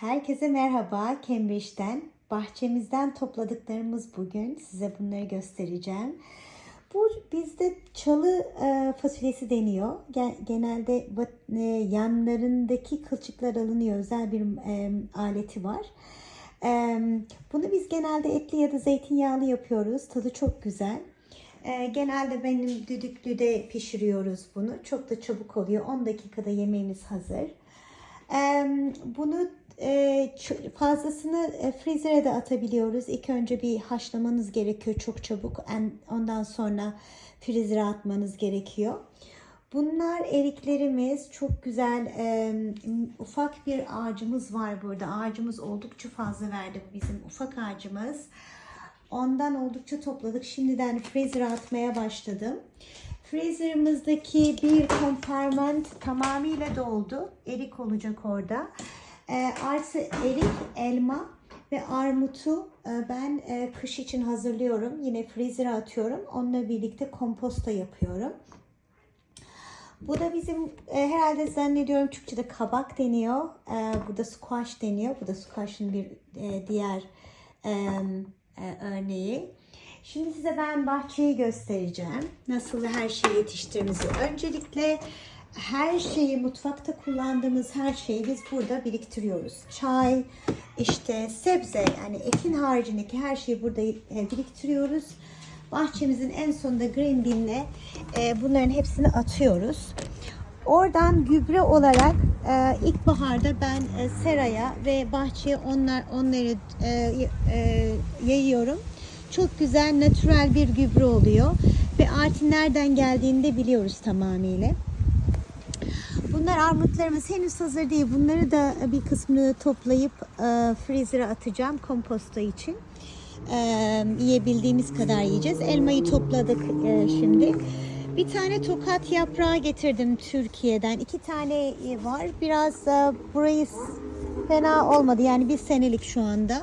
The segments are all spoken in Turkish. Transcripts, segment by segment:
Herkese merhaba Cambridge'den. Bahçemizden topladıklarımız bugün. Size bunları göstereceğim. Bu bizde çalı e, fasulyesi deniyor. Gen- genelde e, yanlarındaki kılçıklar alınıyor. Özel bir e, aleti var. E, bunu biz genelde etli ya da zeytinyağlı yapıyoruz. Tadı çok güzel. E, genelde benim düdüklüde pişiriyoruz bunu. Çok da çabuk oluyor. 10 dakikada yemeğimiz hazır. Bunu e, ç- fazlasını e, freezere de atabiliyoruz. İlk önce bir haşlamanız gerekiyor çok çabuk. Ondan sonra freezere atmanız gerekiyor. Bunlar eriklerimiz. Çok güzel em, ufak bir ağacımız var burada. Ağacımız oldukça fazla verdi bizim ufak ağacımız. Ondan oldukça topladık. Şimdiden freezer'a atmaya başladım. Freezer'ımızdaki bir kompartment tamamıyla doldu. Erik olacak orada. Ee, artı erik, elma ve armutu e, ben e, kış için hazırlıyorum. Yine freezer'a atıyorum. Onunla birlikte komposta yapıyorum. Bu da bizim e, herhalde zannediyorum Türkçe'de kabak deniyor. E, bu da squash deniyor. Bu da squash'ın bir e, diğer e, e, örneği. Şimdi size ben bahçeyi göstereceğim. Nasıl her şeyi yetiştirdiğimizi. Öncelikle her şeyi mutfakta kullandığımız her şeyi biz burada biriktiriyoruz. Çay, işte sebze yani etin haricindeki her şeyi burada e, biriktiriyoruz. Bahçemizin en sonunda green bin'le e, bunların hepsini atıyoruz. Oradan gübre olarak e, ilkbaharda ben e, seraya ve bahçeye onlar onları yayıyorum. Çok güzel natürel bir gübre oluyor ve artı nereden geldiğini de biliyoruz tamamıyla. Bunlar armutlarımız henüz hazır değil. Bunları da bir kısmını toplayıp e, freezer'a atacağım komposta için. E, yiyebildiğimiz kadar yiyeceğiz. Elmayı topladık e, şimdi. Bir tane tokat yaprağı getirdim Türkiye'den. İki tane e, var. Biraz e, burayı fena olmadı. Yani bir senelik şu anda.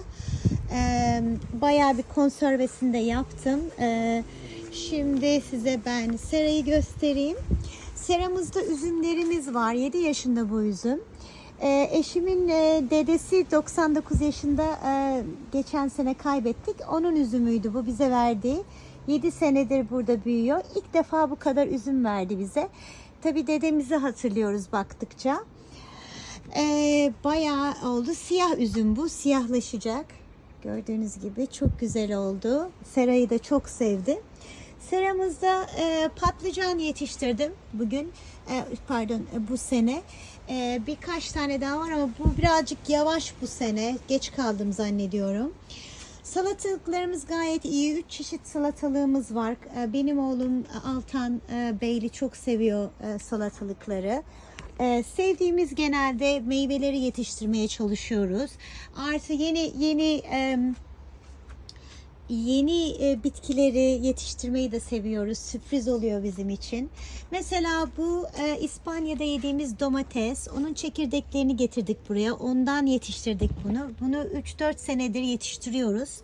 E, bayağı bir konservesini de yaptım. E, şimdi size ben serayı göstereyim. Seramızda üzümlerimiz var. 7 yaşında bu üzüm. Ee, eşimin e, dedesi 99 yaşında e, geçen sene kaybettik. Onun üzümüydü bu bize verdiği. 7 senedir burada büyüyor. İlk defa bu kadar üzüm verdi bize. Tabi dedemizi hatırlıyoruz baktıkça. Ee, bayağı oldu. Siyah üzüm bu. Siyahlaşacak. Gördüğünüz gibi çok güzel oldu. Serayı da çok sevdi. Seramızda e, patlıcan yetiştirdim bugün. E, pardon e, bu sene. E, birkaç tane daha var ama bu birazcık yavaş bu sene. Geç kaldım zannediyorum. Salatalıklarımız gayet iyi. Üç çeşit salatalığımız var. E, Benim oğlum Altan e, Beyli çok seviyor e, salatalıkları. E, sevdiğimiz genelde meyveleri yetiştirmeye çalışıyoruz. Artı yeni yeni e, yeni e, bitkileri yetiştirmeyi de seviyoruz. Sürpriz oluyor bizim için. Mesela bu e, İspanya'da yediğimiz domates. Onun çekirdeklerini getirdik buraya. Ondan yetiştirdik bunu. Bunu 3-4 senedir yetiştiriyoruz.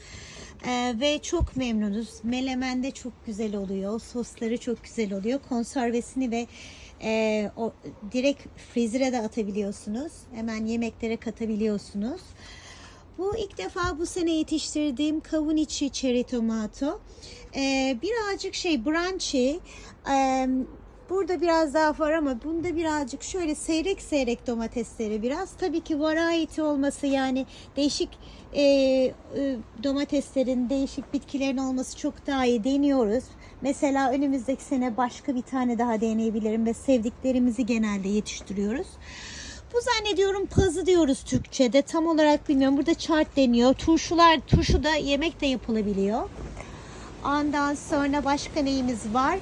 E, ve çok memnunuz. Melemen de çok güzel oluyor. Sosları çok güzel oluyor. Konservesini ve e, o direkt freezer'e de atabiliyorsunuz. Hemen yemeklere katabiliyorsunuz. Bu ilk defa bu sene yetiştirdiğim kavun içi cherry tomato. Ee, birazcık şey branchi. Ee, burada biraz daha var ama bunda birazcık şöyle seyrek seyrek domatesleri biraz. Tabii ki variety olması yani değişik e, e, domateslerin, değişik bitkilerin olması çok daha iyi deniyoruz. Mesela önümüzdeki sene başka bir tane daha deneyebilirim ve sevdiklerimizi genelde yetiştiriyoruz. Bu zannediyorum pazı diyoruz Türkçe'de. Tam olarak bilmiyorum. Burada çart deniyor. Turşular, turşu da yemek de yapılabiliyor. Ondan sonra başka neyimiz var?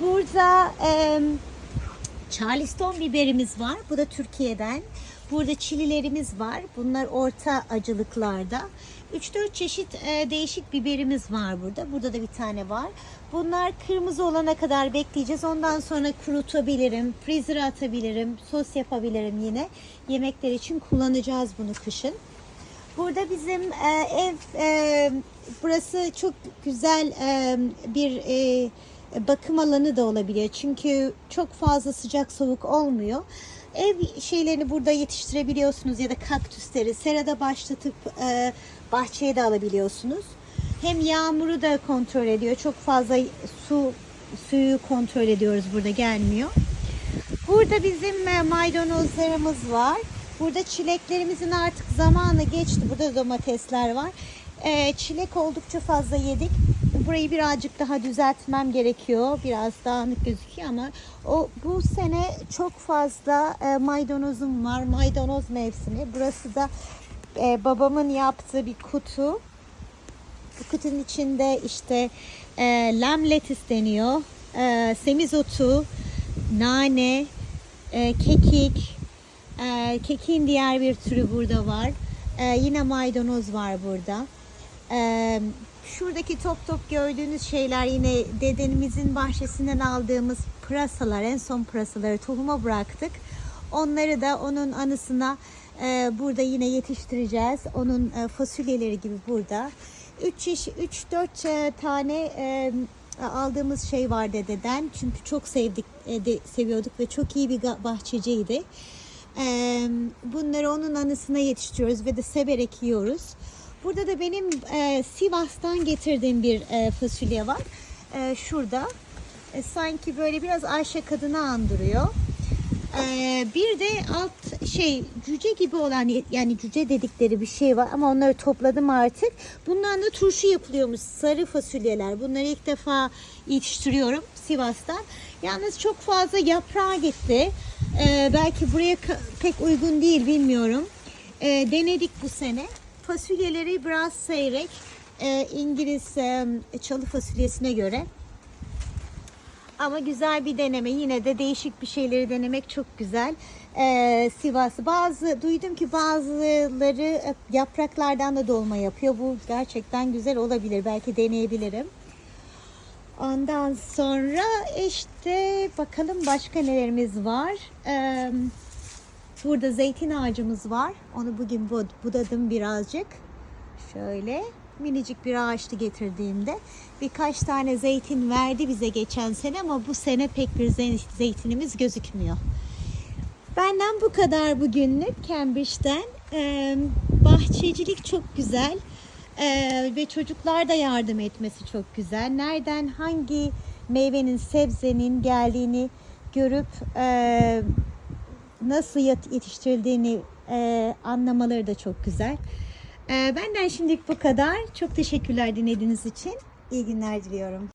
Burada e, Charleston biberimiz var. Bu da Türkiye'den. Burada çililerimiz var. Bunlar orta acılıklarda. 3-4 çeşit e, değişik biberimiz var burada. Burada da bir tane var. Bunlar kırmızı olana kadar bekleyeceğiz. Ondan sonra kurutabilirim, freezer'a atabilirim, sos yapabilirim yine. Yemekler için kullanacağız bunu kışın. Burada bizim e, ev, e, burası çok güzel e, bir e, bakım alanı da olabiliyor. Çünkü çok fazla sıcak soğuk olmuyor. ev şeylerini burada yetiştirebiliyorsunuz ya da kaktüsleri serada başlatıp e, bahçeye de alabiliyorsunuz. Hem yağmuru da kontrol ediyor. Çok fazla su suyu kontrol ediyoruz burada gelmiyor. Burada bizim e, maydanozlarımız var. Burada çileklerimizin artık zamanı geçti. Burada domatesler var. E, çilek oldukça fazla yedik. Burayı birazcık daha düzeltmem gerekiyor. Biraz dağınık gözüküyor ama o bu sene çok fazla e, maydanozum var. Maydanoz mevsimi. Burası da e, babamın yaptığı bir kutu. Bu kutunun içinde işte e, lettuce deniyor. E, semizotu, nane, e, kekik, e, kekiğin diğer bir türü burada var. E, yine maydanoz var burada. E, şuradaki top top gördüğünüz şeyler yine dedenimizin bahçesinden aldığımız pırasalar. En son pırasaları tohuma bıraktık. Onları da onun anısına e, burada yine yetiştireceğiz. Onun e, fasulyeleri gibi burada. 3 3 4 tane e, aldığımız şey var dededen. Çünkü çok sevdik e, de, seviyorduk ve çok iyi bir bahçeciydi. E, bunları onun anısına yetiştiriyoruz ve de severek yiyoruz. Burada da benim e, Sivas'tan getirdiğim bir e, fasulye var. E, şurada. E, sanki böyle biraz Ayşe kadını andırıyor. Ee, bir de alt şey cüce gibi olan yani cüce dedikleri bir şey var ama onları topladım artık. Bundan da turşu yapılıyormuş sarı fasulyeler. Bunları ilk defa yetiştiriyorum Sivas'tan. Yalnız çok fazla yaprağı gitti. Ee, belki buraya pek uygun değil bilmiyorum. Ee, denedik bu sene. Fasulyeleri biraz seyrek. Ee, İngiliz e, çalı fasulyesine göre. Ama güzel bir deneme. Yine de değişik bir şeyleri denemek çok güzel. Ee, Sivas. Bazı duydum ki bazıları e, yapraklardan da dolma yapıyor. Bu gerçekten güzel olabilir. Belki deneyebilirim. Ondan sonra işte bakalım başka nelerimiz var. Ee, burada zeytin ağacımız var. Onu bugün bud- budadım birazcık. Şöyle minicik bir ağaçtı getirdiğimde. Birkaç tane zeytin verdi bize geçen sene ama bu sene pek bir zey- zeytinimiz gözükmüyor. Benden bu kadar bugünlük Cambridge'den. Ee, bahçecilik çok güzel. Ee, ve çocuklar da yardım etmesi çok güzel. Nereden hangi meyvenin, sebzenin geldiğini görüp e, nasıl yet- yetiştirildiğini e, anlamaları da çok güzel. E, benden şimdilik bu kadar. Çok teşekkürler dinlediğiniz için. İyi günler diliyorum.